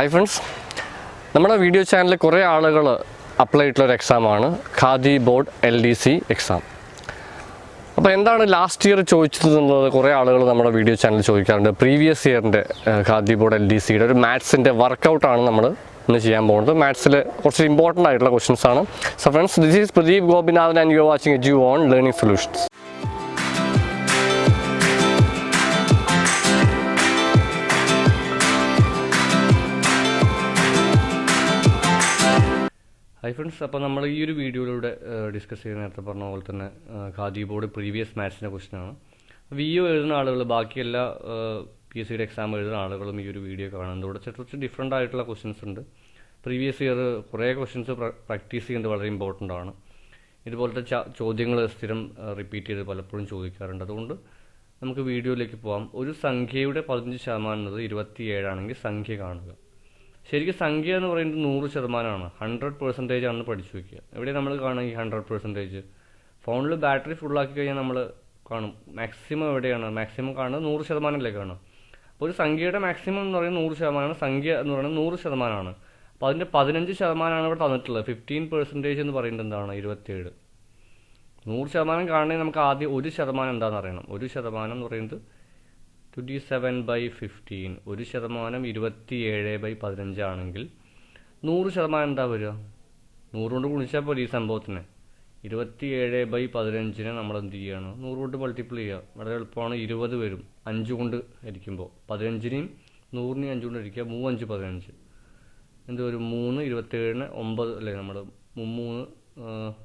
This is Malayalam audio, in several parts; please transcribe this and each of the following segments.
ഹായ് ഫ്രണ്ട്സ് നമ്മുടെ വീഡിയോ ചാനലിൽ കുറേ ആളുകൾ അപ്ലൈ ചെയ്തിട്ടുള്ള ഒരു എക്സാമാണ് Khadi board L D C exam അപ്പോൾ എന്താണ് ലാസ്റ്റ് ഇയർ ചോദിച്ചത് എന്നുള്ളത് കുറേ ആളുകൾ നമ്മുടെ വീഡിയോ ചാനൽ ചോദിക്കാറുണ്ട്. പ്രീവിയസ് ഇയറിന്റെ ഖാദി ബോർഡ് എൽ ഡി സിയുടെ ഒരു മാത്സിന്റെ വർക്കൗട്ടാണ് നമ്മൾ ഇന്ന് ചെയ്യാൻ പോകുന്നത്. മാത്സിൽ കുറച്ച് ഇമ്പോർട്ടന്റ് ആയിട്ടുള്ള ക്വസ്റ്റൻസ് ആണ്. So friends this is Pradeep Gopinathan and you watching Edu On learning solutions hi friends അപ്പോൾ നമ്മൾ ഈ ഒരു വീഡിയോയിലൂടെ ഡിസ്കസ് ചെയ്യുന്ന നേരത്തെ പറഞ്ഞ പോലെ തന്നെ ഖാദി ബോർഡ് പ്രീവിയസ് മാച്ചിന്റെ ക്വസ്റ്റിനാണ് വി ഒ എഴുതുന്ന ആളുകൾ ബാക്കി എല്ലാ പി എസ് സിയുടെ എക്സാം എഴുതുന്ന ആളുകളും ഈ ഒരു വീഡിയോ കാണുന്നത് ഇവിടെ കുറച്ച് ഡിഫറെന്റ് ആയിട്ടുള്ള ക്വസ്റ്റ്യൻസ് ഉണ്ട്. പ്രീവിയസ് ഇയർ കുറേ ക്വസ്റ്റ്യൻസ് പ്രാക്ടീസ് ചെയ്യുന്നത് വളരെ ഇമ്പോർട്ടന്റ് ആണ്. ഇതുപോലത്തെ ചോദ്യങ്ങൾ സ്ഥിരം റിപ്പീറ്റ് ചെയ്ത് പലപ്പോഴും ചോദിക്കാറുണ്ട്. അതുകൊണ്ട് നമുക്ക് വീഡിയോയിലേക്ക് പോകാം ഒരു സംഖ്യയുടെ പതിനഞ്ച് ശതമാനം എന്നത് ഇരുപത്തിയേഴാണെങ്കിൽ സംഖ്യ കാണുക. ശരിക്കും സംഖ്യ എന്ന് പറയുന്നത് നൂറ് ശതമാനമാണ്. ഹൺഡ്രഡ് പെർസെന്റേജ് ആണെന്ന് പഠിച്ചു വെക്കുക. എവിടെ നമ്മൾ കാണുക ഈ ഹൺഡ്രഡ് പെർസെന്റേജ് ഫോണിൽ ബാറ്ററി ഫുള്ളാക്കി കഴിഞ്ഞാൽ നമ്മൾ കാണും. മാക്സിമം എവിടെയാണ്? മാക്സിമം കാണുന്നത് നൂറ് ശതമാനമല്ലേ കാണും. അപ്പോൾ ഒരു സംഖ്യയുടെ മാക്സിമം എന്ന് പറയുന്നത് നൂറ് ശതമാനമാണ്. സംഖ്യ എന്ന് പറയുന്നത് നൂറ് ശതമാനമാണ്. അപ്പോൾ അതിന്റെ പതിനഞ്ച് ശതമാനമാണ് ഇവിടെ തന്നിട്ടുള്ളത്. ഫിഫ്റ്റീൻ പെർസെന്റേജ് എന്ന് പറയുന്നത് എന്താണ്? ഇരുപത്തിയേഴ്. നൂറ് ശതമാനം കാണണമെങ്കിൽ നമുക്ക് ആദ്യം ഒരു ശതമാനം എന്താണെന്ന് അറിയണം. ഒരു ശതമാനം എന്ന് പറയുന്നത് ട്വന്റി സെവൻ ബൈ ഫിഫ്റ്റീൻ ഒരു ശതമാനം ഇരുപത്തിയേഴ് ബൈ പതിനഞ്ചാണെങ്കിൽ നൂറ് ശതമാനം എന്താ വരിക? നൂറ് കൊണ്ട് ഗുണിച്ചാൽ പോലെ ഈ സംഭവത്തിന്. ഇരുപത്തിയേഴ് ബൈ പതിനഞ്ചിനെ നമ്മൾ എന്ത് ചെയ്യണം? നൂറ് കൊണ്ട് മൾട്ടിപ്ലൈ ചെയ്യുക. വളരെ എളുപ്പമാണ്. ഇരുപത് വരും. അഞ്ച് കൊണ്ട് ഹരിക്കുമ്പോൾ പതിനഞ്ചിനെയും നൂറിനെയും അഞ്ച് കൊണ്ട് ഹരിക്കുക. മൂവഞ്ച് പതിനഞ്ച്. എന്ത് വരും? മൂന്ന് ഇരുപത്തേഴിന് ഒമ്പത് അല്ലേ നമ്മൾ? മൂന്ന്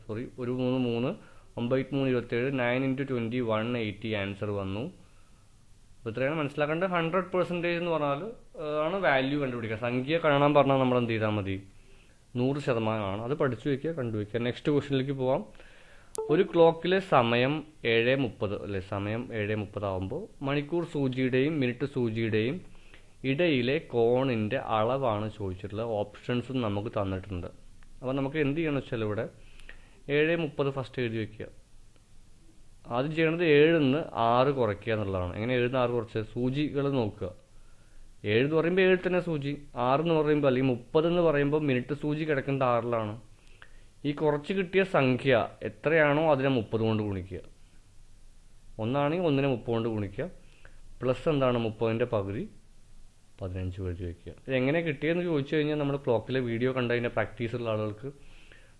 സോറി ഒരു മൂന്ന് മൂന്ന്. ഒമ്പത് മൂന്ന് ഇരുപത്തേഴ് nine into twenty one eighty answer വന്നു. അപ്പോൾ ഇത്രയാണ് മനസ്സിലാക്കേണ്ടത് ഹൺഡ്രഡ് പെർസെന്റേജ് എന്ന് പറഞ്ഞാൽ ആണ് വാല്യൂ കണ്ടുപിടിക്കുക. സംഖ്യ കാണാൻ പറഞ്ഞാൽ നമ്മൾ എന്ത് ചെയ്താൽ മതി? നൂറ് ശതമാനമാണ്. അത് പഠിച്ചു വയ്ക്കുക കണ്ടുവയ്ക്കുക നെക്സ്റ്റ് ക്വസ്റ്റിനിലേക്ക് പോവാം. ഒരു ക്ലോക്കിലെ സമയം ഏഴ് മുപ്പത് അല്ലെ സമയം ഏഴ് മുപ്പതാവുമ്പോൾ മണിക്കൂർ സൂചിയുടെയും മിനിറ്റ് സൂചിയുടെയും ഇടയിലെ കോണിന്റെ അളവാണ് ചോദിച്ചിട്ടുള്ളത്. ഓപ്ഷൻസും നമുക്ക് തന്നിട്ടുണ്ട്. അപ്പോൾ നമുക്ക് എന്ത് ചെയ്യണം വെച്ചാൽ ഇവിടെ ഏഴ് മുപ്പത് ഫസ്റ്റ് എഴുതി വയ്ക്കുക. ആദ്യം ചെയ്യേണ്ടത് ഏഴിൽ നിന്ന് ആറ് കുറയ്ക്കുക എന്നുള്ളതാണ്. എങ്ങനെ ഏഴിൽ നിന്ന് ആറ് കുറച്ച്? സൂചികൾ നോക്കുക. ഏഴ് എന്ന് പറയുമ്പോൾ ഏഴ് തന്നെ സൂചി. ആറ് എന്ന് പറയുമ്പോൾ അല്ലെങ്കിൽ മുപ്പത് എന്ന് പറയുമ്പോൾ മിനിറ്റ് സൂചി കിടക്കുന്നത് ആറിലാണ്. ഈ കുറച്ച് കിട്ടിയ സംഖ്യ എത്രയാണോ അതിനെ മുപ്പത് കൊണ്ട് ഗുണിക്കുക. ഒന്നാണെങ്കിൽ ഒന്നിനെ മുപ്പത് കൊണ്ട് ഗുണിക്കുക. പ്ലസ് എന്താണ്? മുപ്പതിന്റെ പകുതി പതിനഞ്ച് എഴുതി വയ്ക്കുക എങ്ങനെ കിട്ടിയെന്ന് ചോദിച്ചു കഴിഞ്ഞാൽ നമ്മൾ ക്ലോക്കിലെ വീഡിയോ കണ്ടതിന്റെ പ്രാക്ടീസ് ഉള്ള ആളുകൾക്ക്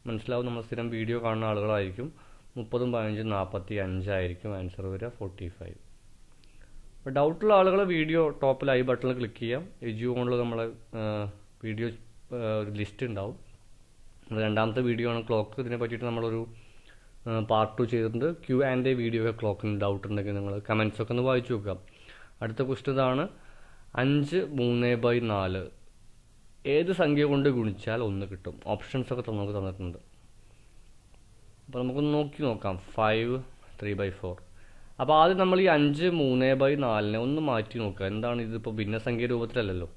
മനസ്സിലാവും. നമ്മൾ സ്ഥിരം വീഡിയോ കാണുന്ന ആളുകളായിരിക്കും. മുപ്പതും പതിനഞ്ചും നാൽപ്പത്തി അഞ്ചായിരിക്കും ആൻസർ വരിക ഫോർട്ടി ഫൈവ് അപ്പോൾ ഡൗട്ടുള്ള ആളുകൾ വീഡിയോ ടോപ്പിൽ ഐ ബട്ടണിൽ ക്ലിക്ക് ചെയ്യാം. എജു ഓണിൽ നമ്മൾ വീഡിയോ ഒരു ലിസ്റ്റ് ഉണ്ടാവും. രണ്ടാമത്തെ വീഡിയോ ആണ്. ക്ലോക്ക് ഇതിനെ പറ്റിയിട്ട് നമ്മളൊരു പാർട്ട് ടു ചെയ്തിട്ടുണ്ട്. ക്യൂ ആൻഡ് എ വീഡിയോ ക്ലോക്കിന് ഡൗട്ട് ഉണ്ടെങ്കിൽ നിങ്ങൾ കമൻസ് ഒക്കെ ഒന്ന് വായിച്ചു നോക്കാം അടുത്ത ക്വസ്റ്റ്യൻ ഇതാണ്. അഞ്ച് മൂന്ന് ബൈ നാല്. ഏത് സംഖ്യ കൊണ്ട് ഗുണിച്ചാൽ ഒന്ന് കിട്ടും? ഓപ്ഷൻസ് ഒക്കെ നമുക്ക് തന്നിട്ടുണ്ട്. അപ്പോൾ നമുക്കൊന്ന് നോക്കി നോക്കാം. ഫൈവ് ത്രീ ബൈ ഫോർ അപ്പോൾ ആദ്യം നമ്മൾ ഈ അഞ്ച് മൂന്ന് ബൈ നാലിനെ ഒന്ന് മാറ്റി നോക്കുക. എന്താണ് ഇതിപ്പോൾ ഭിന്നസംഖ്യ രൂപത്തിലല്ലല്ലോ.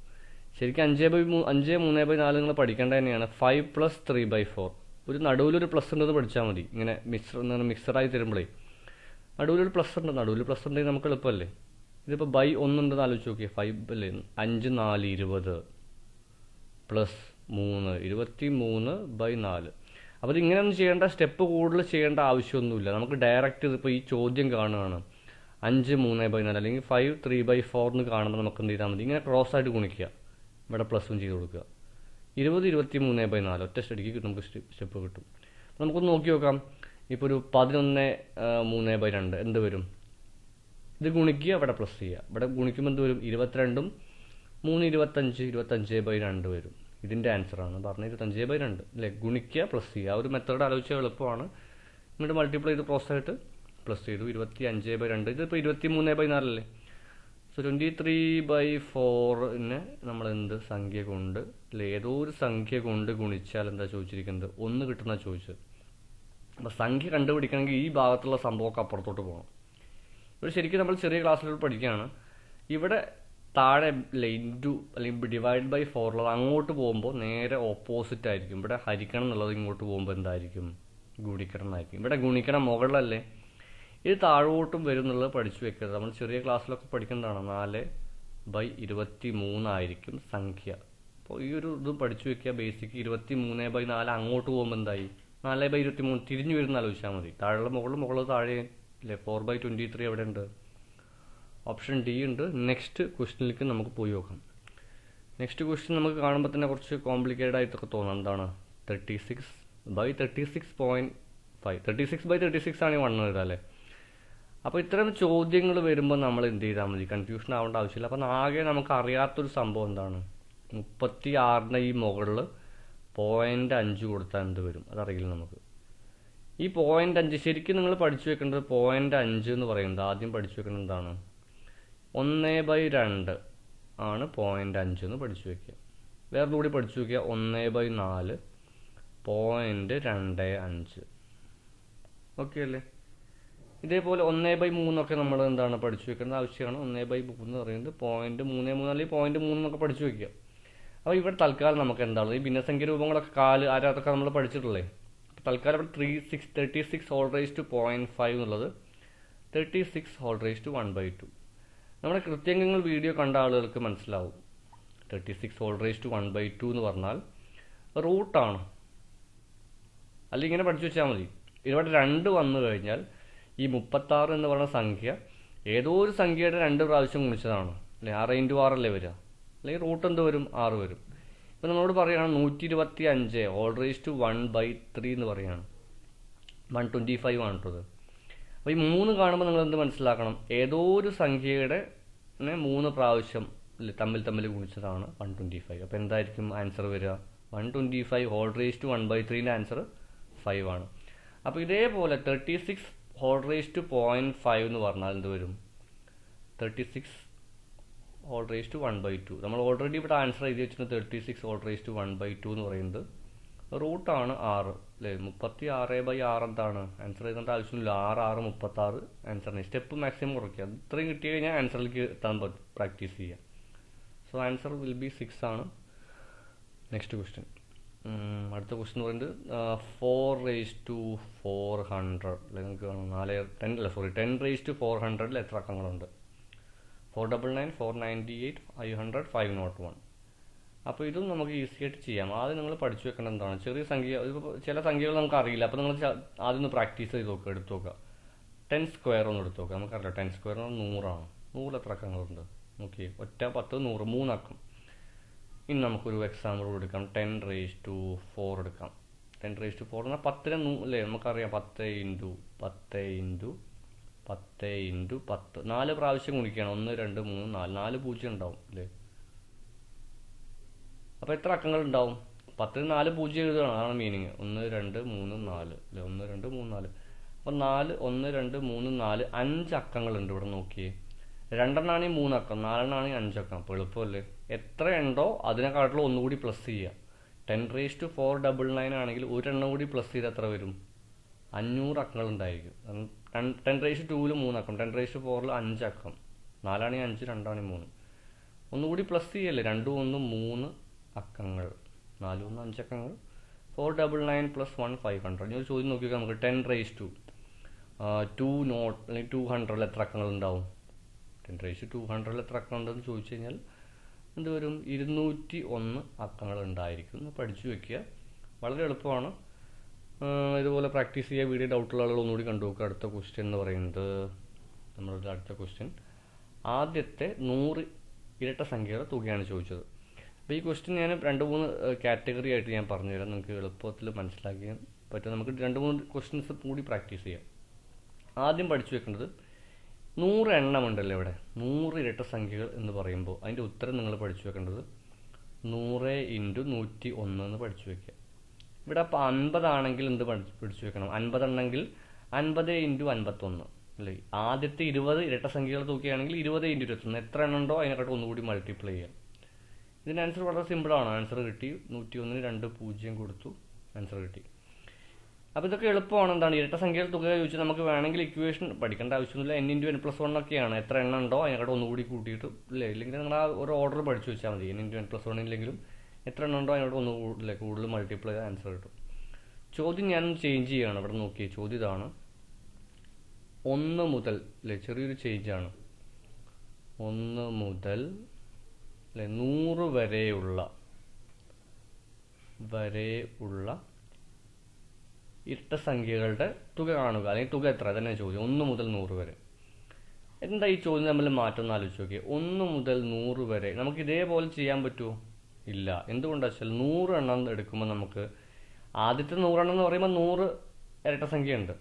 ശരിക്കും അഞ്ച് ബൈ മൂ അഞ്ച് മൂന്ന് ബൈ നാല് നിങ്ങൾ പഠിക്കേണ്ട തന്നെയാണ്. Five plus three by four ഒരു നടുവിലൊരു പ്ലസ് ഉണ്ടെന്ന് പഠിച്ചാൽ മതി. ഇങ്ങനെ മിക്സർ എന്നാണ് മിക്സറായി തരുമ്പോഴേ നടുവിലൊരു പ്ലസ് ഉണ്ട്. നടുവിൽ പ്ലസ് ഉണ്ടെങ്കിൽ നമുക്ക് എളുപ്പമല്ലേ? ഇതിപ്പോൾ ബൈ ഒന്നുണ്ടെന്ന് ആലോചിച്ച് നോക്കിയേ. ഫൈവ് അല്ലേ അഞ്ച് നാല് ഇരുപത് പ്ലസ് മൂന്ന് ഇരുപത്തി മൂന്ന് ബൈ നാല്. അപ്പോൾ ഇതിങ്ങനെയൊന്നും ചെയ്യേണ്ട സ്റ്റെപ്പ് കൂടുതൽ ചെയ്യേണ്ട ആവശ്യമൊന്നുമില്ല. നമുക്ക് ഡയറക്റ്റ് ഇതിപ്പോൾ ഈ ചോദ്യം കാണുകയാണ്. അഞ്ച് മൂന്ന് ബൈ നാല് അല്ലെങ്കിൽ ഫൈവ് ത്രീ ബൈ ഫോർ കാണുമ്പോൾ നമുക്ക് എന്ത് ചെയ്താൽ മതി. ഇങ്ങനെ ക്രോസ് ആയിട്ട് ഗുണിക്കുക. ഇവിടെ പ്ലസും ചെയ്ത് കൊടുക്കുക. ഇരുപത് ഇരുപത്തി മൂന്ന് ബൈ നാല് ഒറ്റ സ്റ്റഡിക്ക് നമുക്ക് സ്റ്റെപ്പ് കിട്ടും. നമുക്കൊന്ന് നോക്കി നോക്കാം. ഇപ്പോൾ ഒരു പതിനൊന്ന് മൂന്ന് ബൈ രണ്ട് എന്ത് വരും? ഇത് ഗുണിക്കുക ഇവിടെ പ്ലസ് ചെയ്യുക. ഇവിടെ ഗുണിക്കുമ്പോൾ എന്ത് വരും? ഇരുപത്തിരണ്ടും മൂന്ന് ഇരുപത്തഞ്ച് ഇരുപത്തഞ്ച് ബൈ രണ്ട് വരും. ഇതിന്റെ ആൻസറാണ് പറഞ്ഞ ഇരുപത്തഞ്ച് ബൈ രണ്ട്. അല്ലേ? ഗുണിക്കുക പ്ലസ് ചെയ്യുക. ആ ഒരു മെത്തേഡ് ആലോചിച്ചാൽ എളുപ്പമാണ്. എന്നിട്ട് മൾട്ടിപ്ലൈ ചെയ്ത് ക്രോസ് ആയിട്ട് പ്ലസ് ചെയ്തു. ഇരുപത്തി അഞ്ച് ബൈ രണ്ട്. ഇതിപ്പോൾ ഇരുപത്തി മൂന്ന് ബൈ നാലല്ലേ സോ ട്വന്റി ത്രീ ബൈ ഫോറിന് നമ്മൾ എന്ത് സംഖ്യ കൊണ്ട് അല്ലെ? ഏതോ ഒരു സംഖ്യ കൊണ്ട് ഗുണിച്ചാൽ എന്താ ചോദിച്ചിരിക്കുന്നത്? ഒന്ന് കിട്ടുന്ന ചോദിച്ചത്. അപ്പോൾ സംഖ്യ കണ്ടുപിടിക്കണമെങ്കിൽ ഈ ഭാഗത്തുള്ള സംഭവമൊക്കെ അപ്പുറത്തോട്ട് പോകണം. ഇവിടെ ശരിക്കും നമ്മൾ ചെറിയ ക്ലാസ്സിലൂടെ പഠിക്കുകയാണ്. ഇവിടെ താഴെ ലൈൻ ടു അല്ലെങ്കിൽ ഡിവൈഡ് ബൈ ഫോർ ഉള്ളത് അങ്ങോട്ട് പോകുമ്പോൾ നേരെ ഓപ്പോസിറ്റ് ആയിരിക്കും. ഇവിടെ ഹരിക്കണം എന്നുള്ളത് ഇങ്ങോട്ട് പോകുമ്പോൾ എന്തായിരിക്കും? ഗുണിക്കണം എന്നായിരിക്കും. ഇവിടെ ഗുണിക്കണം മുകളിലല്ലേ? ഇത് താഴോട്ടും വരും എന്നുള്ളത് പഠിച്ചു വെക്കരുത്. നമ്മൾ ചെറിയ ക്ലാസ്സിലൊക്കെ പഠിക്കുന്നതാണ്. നാല് ബൈ ഇരുപത്തി മൂന്നായിരിക്കും സംഖ്യ. അപ്പോൾ ഈ ഒരു ഇത് പഠിച്ചു വെക്കുക ബേസിക് ഇരുപത്തി മൂന്ന് ബൈ നാല് അങ്ങോട്ട് പോകുമ്പോൾ എന്തായി? നാല് ബൈ ഇരുപത്തി മൂന്ന് തിരിഞ്ഞു വരുന്ന ആലോചിച്ചാൽ മതി. താഴെ മുകളിൽ മുകളിൽ താഴെ അല്ലേ ഫോർ ബൈ ട്വന്റി ത്രീ എവിടെ ഉണ്ട്. ഓപ്ഷൻ ഡി ഉണ്ട്. നെക്സ്റ്റ് ക്വസ്റ്റിനിലേക്ക് നമുക്ക് പോയി നോക്കാം. നെക്സ്റ്റ് ക്വസ്റ്റ്യൻ നമുക്ക് കാണുമ്പോൾ തന്നെ കുറച്ച് കോംപ്ലിക്കേറ്റഡ് ആയിട്ടൊക്കെ തോന്നാം. എന്താണ്? Thirty six by thirty six point five thirty six by thirty six ആണ് ഈ വണ്ണം വരിക അല്ലേ? അപ്പോൾ ഇത്തരം ചോദ്യങ്ങൾ വരുമ്പോൾ നമ്മൾ എന്ത് ചെയ്താൽ മതി? കൺഫ്യൂഷൻ ആവേണ്ട ആവശ്യമില്ല. അപ്പം ആകെ നമുക്ക് അറിയാത്തൊരു സംഭവം എന്താണ്? മുപ്പത്തി ആറിന്റെ ഈ മുകളിൽ പോയിന്റ് അഞ്ച് കൊടുത്താൽ എന്ത് വരും? അതറിയില്ല നമുക്ക്. ഈ പോയിന്റ് അഞ്ച് ശരിക്കും നിങ്ങൾ പഠിച്ചു വെക്കേണ്ടത് പോയിന്റ് അഞ്ച് എന്ന് പറയുന്നത് ആദ്യം പഠിച്ചു വെക്കേണ്ടത് എന്താണ്? ഒന്ന് ബൈ രണ്ട് ആണ് പോയിന്റ് അഞ്ച് എന്ന് പഠിച്ചു വയ്ക്കുക വേറെ കൂടി പഠിച്ചു വയ്ക്കുക ഒന്ന് ബൈ നാല് പോയിന്റ് രണ്ട് അഞ്ച്. ഓക്കെ അല്ലേ? ഇതേപോലെ ഒന്നേ ബൈ മൂന്നൊക്കെ നമ്മൾ എന്താണ് പഠിച്ചു വെക്കേണ്ട ആവശ്യമാണ്. ഒന്നേ ബൈ മൂന്ന് പറയുന്നത് പോയിന്റ് മൂന്ന് മൂന്ന് അല്ലെങ്കിൽ പോയിന്റ് മൂന്ന് എന്നൊക്കെ പഠിച്ചു വെക്കുക. അപ്പോൾ ഇവിടെ തൽക്കാലം നമുക്ക് എന്താണ്? ഈ ഭിന്നസംഖ്യ രൂപങ്ങളൊക്കെ കാൽ ആരാതൊക്കെ നമ്മൾ പഠിച്ചിട്ടുള്ളേ തൽക്കാലം ഇവിടെ three six thirty six whole raise to point five എന്നുള്ളത്. Thirty six whole raise to one by two നമ്മുടെ കൃത്യങ്ങൾ വീഡിയോ കണ്ട ആളുകൾക്ക് മനസ്സിലാവും. Thirty six all raise to one by two എന്ന് പറഞ്ഞാൽ റൂട്ടാണ് അല്ലെങ്കിൽ ഇങ്ങനെ പഠിച്ചു വെച്ചാൽ മതി. ഇവിടെ രണ്ട് വന്നു കഴിഞ്ഞാൽ ഈ മുപ്പത്താറ് എന്ന് പറയുന്ന സംഖ്യ ഏതോ ഒരു സംഖ്യയുടെ രണ്ട് പ്രാവശ്യം ഗുണിച്ചതാണ്. അല്ലെ? ആറ് ഇന്റു ആറല്ലേ വരിക? അല്ലെങ്കിൽ റൂട്ട് എന്ത് വരും? ആറ് വരും. ഇപ്പം നമ്മളോട് പറയുകയാണ് നൂറ്റി ഇരുപത്തി അഞ്ച് all raise to one by three എന്ന് പറയുകയാണ്. വൺ ട്വന്റി ഫൈവ് ആണ് കേട്ടത് അപ്പോൾ ഈ മൂന്ന് കാണുമ്പോൾ നിങ്ങൾ എന്ത് മനസ്സിലാക്കണം? ഏതോ ഒരു സംഖ്യയുടെ മൂന്ന് പ്രാവശ്യം തമ്മിൽ തമ്മിൽ ഗുണിച്ചതാണ് വൺ ട്വന്റി ഫൈവ് അപ്പോൾ എന്തായിരിക്കും ആൻസർ വരിക? One twenty five whole raise to one by ത്രീന്റെ answer five ആണ്. അപ്പോൾ ഇതേപോലെ thirty six whole raise to point five എന്ന് പറഞ്ഞാൽ എന്ത് വരും? Thirty six whole raise to one by two നമ്മൾ ഓൾറെഡി ഇവിടെ ആൻസർ എഴുതി വെച്ചിട്ടുണ്ട് thirty six whole raise to one by two എന്ന് പറയുന്നത് റൂട്ടാണ് ആറ് അല്ലേ? മുപ്പത്തി ആറ് ബൈ ആറ് എന്താണ്? ആൻസർ എഴുതേണ്ട ആവശ്യമില്ല. ആറ് ആറ് മുപ്പത്തി ആറ് ആൻസറിന് സ്റ്റെപ്പ് മാക്സിമം കുറയ്ക്കുക. ഇത്രയും കിട്ടി കഴിഞ്ഞാൽ ആൻസറിലേക്ക് എത്താൻ പ്രാക്ടീസ് ചെയ്യുക. So answer will be six ആണ്. നെക്സ്റ്റ് ക്വസ്റ്റ്യൻ അടുത്ത ക്വസ്റ്റ്യൻ പറയുന്നത് four raise to four hundred അല്ലെ നിങ്ങൾക്ക് നാല് ടെൻ അല്ല sorry ten raise to four ഹൺഡ്രഡിൽ എത്ര അക്കങ്ങളുണ്ട്? Four double nine four ninety eight five hundred five not one അപ്പോൾ ഇതും നമുക്ക് ഈസി ആയിട്ട് ചെയ്യാം. ആദ്യം നിങ്ങൾ പഠിച്ചു വെക്കേണ്ട എന്താണ്? ചെറിയ സംഖ്യ ചില സംഖ്യകൾ നമുക്ക് അറിയില്ല. അപ്പോൾ നിങ്ങൾ ആദ്യം ഒന്ന് പ്രാക്ടീസ് ചെയ്ത് നോക്കുക എടുത്തു നോക്കുക ടെൻ സ്ക്വയർ ഒന്ന് എടുത്തു നോക്കുക നമുക്കറിയാം ടെൻ സ്ക്വയർ എന്ന് നൂറാണ്. നൂറ് എത്ര അക്കങ്ങളുണ്ട്? നോക്കി ഒറ്റ പത്ത് നൂറ് മൂന്നക്കം. ഇനി നമുക്കൊരു എക്സാമ്പിൾ എടുക്കാം. ടെൻ റേസ് ടു ഫോർ എടുക്കാം. ടെൻ റേസ് ടു ഫോർ എന്നാൽ പത്തിന് അല്ലേ നമുക്കറിയാം. പത്ത് ഇന്റു പത്ത് ഇന്റു പത്ത് ഇന്റു പത്ത്. നാല് പ്രാവശ്യം ഗുണിക്കുകയാണ്. ഒന്ന് രണ്ട് മൂന്ന് നാല്. നാല് പൂജ്യം ഉണ്ടാവും അല്ലേ? അപ്പോൾ എത്ര അക്കങ്ങൾ ഉണ്ടാവും പത്തിന് നാല് പൂജ്യം എഴുതുകയാണ്. അതാണ് മീനിങ് ഒന്ന് രണ്ട് മൂന്ന് നാല്. അല്ലെ? ഒന്ന് രണ്ട് മൂന്ന് നാല്. അപ്പോൾ നാല് ഒന്ന് രണ്ട് മൂന്ന് നാല് അഞ്ച് അക്കങ്ങൾ ഉണ്ട് ഇവിടെ നോക്കിയേ. രണ്ടെണ്ണാണെങ്കിൽ മൂന്നക്കം നാലെണ്ണാണെങ്കിൽ അഞ്ചക്കം അപ്പോൾ എളുപ്പമല്ലേ? എത്ര ഉണ്ടോ അതിനെക്കാട്ടിലും ഒന്നുകൂടി പ്ലസ് ചെയ്യുക. Ten raise to four double nine ആണെങ്കിൽ ഒരെണ്ണം കൂടി പ്ലസ് ചെയ്ത് എത്ര വരും? അഞ്ഞൂറ് അക്കങ്ങൾ ഉണ്ടായിരിക്കും ടെൻ റേസ് ടൂവിൽ മൂന്നക്കം ടെൻ റേസ് ടു ഫോറിൽ അഞ്ചക്കം നാലാണെങ്കിൽ അഞ്ച് രണ്ടാണെങ്കിൽ മൂന്ന്. ഒന്നുകൂടി പ്ലസ് ചെയ്യല്ലേ? രണ്ടും ഒന്നും മൂന്ന് അക്കങ്ങൾ. നാലും ഒന്ന് അഞ്ചക്കങ്ങൾ four double nine plus one five hundred ഞാൻ ചോദ്യം നോക്കിയാൽ നമുക്ക്. Ten raise to two not അല്ലെങ്കിൽ ടു ഹൺഡ്രഡിൽ എത്ര അക്കങ്ങൾ ഉണ്ടാവും ടെൻ റേസ് ടു ഹൺഡ്രഡിൽ എത്ര അക്കങ്ങൾ ഉണ്ടെന്ന് ചോദിച്ചു കഴിഞ്ഞാൽ എന്ത് വരും? ഇരുന്നൂറ്റി ഒന്ന് അക്കങ്ങൾ ഉണ്ടായിരിക്കും എന്ന് പഠിച്ചു വെക്കുക. വളരെ എളുപ്പമാണ്. ഇതുപോലെ പ്രാക്ടീസ് ചെയ്യുക വീഡിയോ ഡൗട്ടുള്ള ആളുകൾ ഒന്നുകൂടി കണ്ടു നോക്കുക. അടുത്ത ക്വസ്റ്റ്യൻ എന്ന് പറയുന്നത്. നമ്മളുടെ അടുത്ത ക്വസ്റ്റ്യൻ ആദ്യത്തെ നൂറ് ഇരട്ട സംഖ്യയുടെ തുകയാണ് ചോദിച്ചത്. അപ്പോൾ ഈ ക്വസ്റ്റ്യൻ ഞാൻ രണ്ട് മൂന്ന് കാറ്റഗറി ആയിട്ട് ഞാൻ പറഞ്ഞു പറഞ്ഞുതരാം. നിങ്ങൾക്ക് എളുപ്പത്തിൽ മനസ്സിലാക്കിയാൻ പറ്റും. നമുക്ക് രണ്ട് മൂന്ന് ക്വസ്റ്റ്യൻസ് കൂടി പ്രാക്ടീസ് ചെയ്യാം. ആദ്യം പഠിച്ചു വെക്കേണ്ടത് നൂറ് എണ്ണം ഉണ്ടല്ലോ ഇവിടെ. നൂറ് ഇരട്ട സംഖ്യകൾ എന്ന് പറയുമ്പോൾ അതിന്റെ ഉത്തരം നിങ്ങൾ പഠിച്ചു വെക്കേണ്ടത് നൂറ് ഇന്റു നൂറ്റി ഒന്ന് എന്ന് പഠിച്ചു വെക്കുക. ഇവിടെ അപ്പോൾ അൻപതാണെങ്കിൽ എന്ത് പഠിച്ച് വെക്കണം? അൻപതെണ്ണെങ്കിൽ അൻപത് ഇന്റു അൻപത്തൊന്ന്. അല്ലേ? ആദ്യത്തെ ഇരുപത് ഇരട്ട സംഖ്യകൾ തൂക്കുകയാണെങ്കിൽ ഇരുപത് ഇന്റു ഇരുപത്തൊന്ന്. എത്ര എണ്ണം ഉണ്ടോ അതിനെക്കാട്ടും ഒന്നുകൂടി മൾട്ടിപ്ലൈ ചെയ്യാം. ഇതിന് ആൻസർ വളരെ സിമ്പിളാണ് ആൻസർ കിട്ടി. നൂറ്റി ഒന്നിന് രണ്ട് പൂജ്യം കൊടുത്തു. ആൻസർ കിട്ടി. അപ്പോൾ ഇതൊക്കെ എളുപ്പമാണ്. എന്താണ്? ഇരട്ട സംഖ്യകൾ തുക ചോദിച്ചാൽ നമുക്ക് വേണമെങ്കിൽ ഇക്വേഷൻ പഠിക്കേണ്ട ആവശ്യമൊന്നുമില്ല. N into N plus one ഒക്കെയാണ്. എത്ര എണ്ണം ഉണ്ടോ അതിനെക്കാട്ടും ഒന്നുകൂടി കൂട്ടിയിട്ട് ഇല്ലേ? ഇല്ലെങ്കിൽ നിങ്ങൾ ആ ഒരു ഓർഡർ പഠിച്ചു വെച്ചാൽ മതി. N into N plus one ഇല്ലെങ്കിലും എത്ര എണ്ണം ഉണ്ടോ അതിനോട് ഒന്ന് കൂടുതൽ കൂടുതൽ മൾട്ടിപ്ലൈ ആൻസർ കിട്ടും. ചോദ്യം ഞാൻ ചേഞ്ച് ചെയ്യുകയാണ് ഇവിടെ നോക്കി ചോദ്യം ഇതാണ്. ഒന്ന് മുതൽ അല്ലേ ചെറിയൊരു ചേഞ്ച് ആണ്. ഒന്ന് മുതൽ അല്ലെ നൂറ് വരെയുള്ള വരെ ഉള്ള ഇട്ട സംഖ്യകളുടെ തുക കാണുക. അല്ലെങ്കിൽ തുക എത്ര? തന്നെ ചോദ്യം. ഒന്ന് മുതൽ നൂറ് വരെ. എന്താ ഈ ചോദ്യം തമ്മിൽ മാറ്റം എന്ന് ആലോചിച്ച് നോക്കിയേ. ഒന്ന് മുതൽ നൂറ് വരെ. നമുക്ക് ഇതേപോലെ ചെയ്യാൻ പറ്റുമോ ഇല്ല. എന്തുകൊണ്ടാ വെച്ചാൽ നൂറ് എണ്ണം എടുക്കുമ്പോൾ നമുക്ക് ആദ്യത്തെ നൂറെണ്ണം എന്ന് പറയുമ്പോൾ നൂറ് ഇരട്ട സംഖ്യയുണ്ട്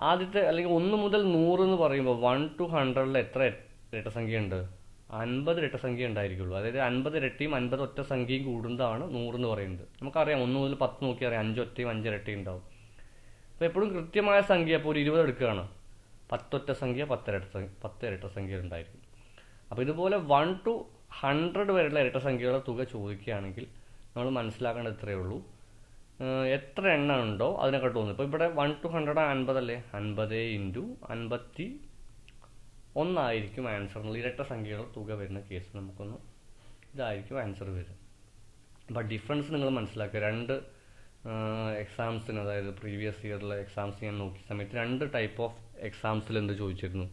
ആദ്യത്തെ അല്ലെങ്കിൽ ഒന്ന് മുതൽ നൂറ് എന്ന് പറയുമ്പോൾ വൺ ടു ഹൺഡ്രഡിൽ എത്ര ഇരട്ട സംഖ്യയുണ്ട് അൻപത് ഇരട്ട സംഖ്യ ഉണ്ടായിരിക്കുള്ളൂ. അതായത് അൻപത് ഇരട്ടിയും അൻപത് ഒറ്റ സംഖ്യയും കൂടുന്നതാണ് നൂറ് എന്ന് പറയുന്നത്. നമുക്കറിയാം ഒന്ന് മുതൽ പത്ത് നോക്കി അറിയാം അഞ്ചൊറ്റയും അഞ്ചിരട്ടിയും ഉണ്ടാവും. അപ്പോൾ എപ്പോഴും കൃത്യമായ സംഖ്യ അപ്പോൾ ഒരു ഇരുപത് എടുക്കുകയാണ്. പത്തൊറ്റ സംഖ്യ പത്തിരട്ട സംഖ്യ പത്ത് ഇരട്ട സംഖ്യ ഉണ്ടായിരിക്കും. അപ്പോൾ ഇതുപോലെ വൺ ടു ഹൺഡ്രഡ് വരെയുള്ള ഇരട്ട സംഖ്യകളുടെ തുക ചോദിക്കുകയാണെങ്കിൽ നമ്മൾ മനസ്സിലാക്കേണ്ടത് ഇത്രയേ ഉള്ളൂ. എത്ര എണ്ണം ഉണ്ടോ അതിനെക്കാട്ട് തോന്നുന്നു ഇപ്പോൾ ഇവിടെ വൺ ടു ഹൺഡ്രഡ് അൻപതല്ലേ? അൻപത് ഇന്റു അൻപത്തി ഒന്നായിരിക്കും ആൻസർ എന്നുള്ള ഇരട്ട സംഖ്യകളുടെ തുക വരുന്ന കേസ് നമുക്കൊന്ന് ഇതായിരിക്കും ആൻസർ വരും അപ്പോൾ ഡിഫറൻസ് നിങ്ങൾ മനസ്സിലാക്കുക. രണ്ട് എക്സാംസിന് അതായത് പ്രീവിയസ് ഇയറിലെ എക്സാംസ് ഞാൻ നോക്കിയ സമയത്ത് രണ്ട് ടൈപ്പ് ഓഫ് എക്സാംസിൽ എന്ത് ചോദിച്ചിരുന്നു?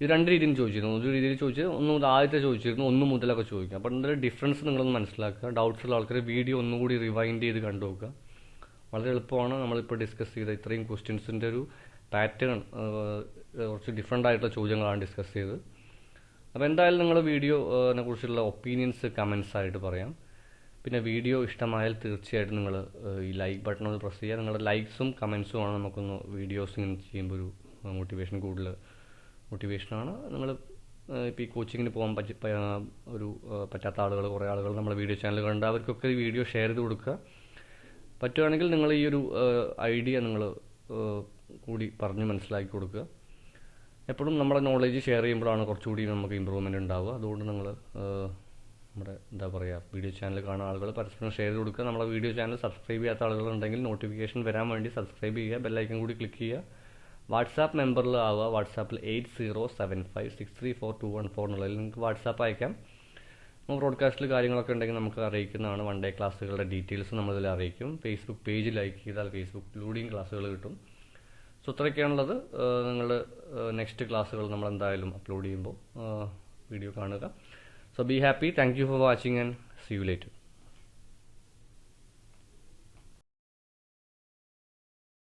ഇത് രണ്ട് രീതിയിൽ ചോദിച്ചിരുന്നു. ഒരു രീതിയിൽ ചോദിച്ചത് ഒന്ന് മുതൽ ആദ്യത്തെ ചോദിച്ചിരുന്നു ഒന്ന് മുതലൊക്കെ ചോദിക്കും. അപ്പോൾ എന്തൊരു ഡിഫറൻസ് നിങ്ങളൊന്ന് മനസ്സിലാക്കുക. ഡൗട്ട്സ് ഉള്ള ആൾക്കാർ വീഡിയോ ഒന്നുകൂടി റിവൈൻഡ് ചെയ്ത് കണ്ടു നോക്കുക വളരെ എളുപ്പമാണ്. നമ്മളിപ്പോൾ ഡിസ്കസ് ചെയ്ത ഇത്രയും ക്വസ്റ്റ്യൻസിന്റെ ഒരു പാറ്റേൺ കുറച്ച് ഡിഫറെന്റ് ആയിട്ടുള്ള ചോദ്യങ്ങളാണ് ഡിസ്കസ് ചെയ്തത്. അപ്പോൾ എന്തായാലും നിങ്ങൾ വീഡിയോനെ കുറിച്ചുള്ള ഒപ്പീനിയൻസ് കമൻസ് ആയിട്ട് പറയാം. പിന്നെ വീഡിയോ ഇഷ്ടമായാൽ തീർച്ചയായിട്ടും നിങ്ങൾ ഈ ലൈക്ക് ബട്ടൺ ഒന്ന് പ്രസ് ചെയ്യുക. നിങ്ങളുടെ ലൈക്സും കമൻസും ആണ് നമുക്കൊന്ന് വീഡിയോസ് ഇങ്ങനെ ചെയ്യുമ്പോൾ ഒരു മോട്ടിവേഷൻ കൂടുതൽ മോട്ടിവേഷനാണ് നിങ്ങൾ ഇപ്പോൾ ഈ കോച്ചിങ്ങിന് പോകാൻ പറ്റി ഒരു പറ്റാത്ത ആളുകൾ കുറേ ആളുകൾ നമ്മുടെ വീഡിയോ ചാനൽ കണ്ട് അവർക്കൊക്കെ ഈ വീഡിയോ ഷെയർ ചെയ്ത് കൊടുക്കുക. പറ്റുകയാണെങ്കിൽ നിങ്ങൾ ഈ ഒരു ഐഡിയ നിങ്ങൾ കൂടി പറഞ്ഞ് മനസ്സിലാക്കി കൊടുക്കുക. എപ്പോഴും നമ്മുടെ നോളേജ് ഷെയർ ചെയ്യുമ്പോഴാണ് കുറച്ചുകൂടി നമുക്ക് ഇമ്പ്രൂവ്മെന്റ് ഉണ്ടാവുക. അതുകൊണ്ട് നിങ്ങൾ നമ്മുടെ എന്താ പറയുക വീഡിയോ ചാനൽ കാണുന്ന ആളുകൾ പരസ്പരം ഷെയർ ചെയ്ത് കൊടുക്കുക. നമ്മുടെ വീഡിയോ ചാനൽ സബ്സ്ക്രൈബ് ചെയ്യാത്ത ആളുകളുണ്ടെങ്കിൽ നോട്ടിഫിക്കേഷൻ വരാൻ വേണ്ടി സബ്സ്ക്രൈബ് ചെയ്യുക. ബെല്ലൈക്കൻ കൂടി ക്ലിക്ക് ചെയ്യുക. വാട്സാപ്പ് മെമ്പറിൽ ആവുക. വാട്സാപ്പിൽ eight zero seven five six three four two one four എന്നുള്ളതിൽ നിങ്ങൾക്ക് വാട്സാപ്പ് അയക്കാം. ബ്രോഡ്കാസ്റ്റിൽ കാര്യങ്ങളൊക്കെ ഉണ്ടെങ്കിൽ നമുക്ക് അറിയിക്കുന്നതാണ്. വൺ ഡേ ക്ലാസ്സുകളുടെ ഡീറ്റെയിൽസ് നമ്മളിതിൽ അറിയിക്കും. ഫേസ്ബുക്ക് പേജ് ലൈക്ക് ചെയ്താൽ ഫേസ്ബുക്കിലൂടെയും ക്ലാസ്സുകൾ കിട്ടും. സോ ഇത്രയൊക്കെയാണുള്ളത് നിങ്ങൾ നെക്സ്റ്റ് ക്ലാസ്സുകൾ നമ്മൾ എന്തായാലും അപ്ലോഡ് ചെയ്യുമ്പോൾ വീഡിയോ കാണുക. So be happy thank you for watching and see you later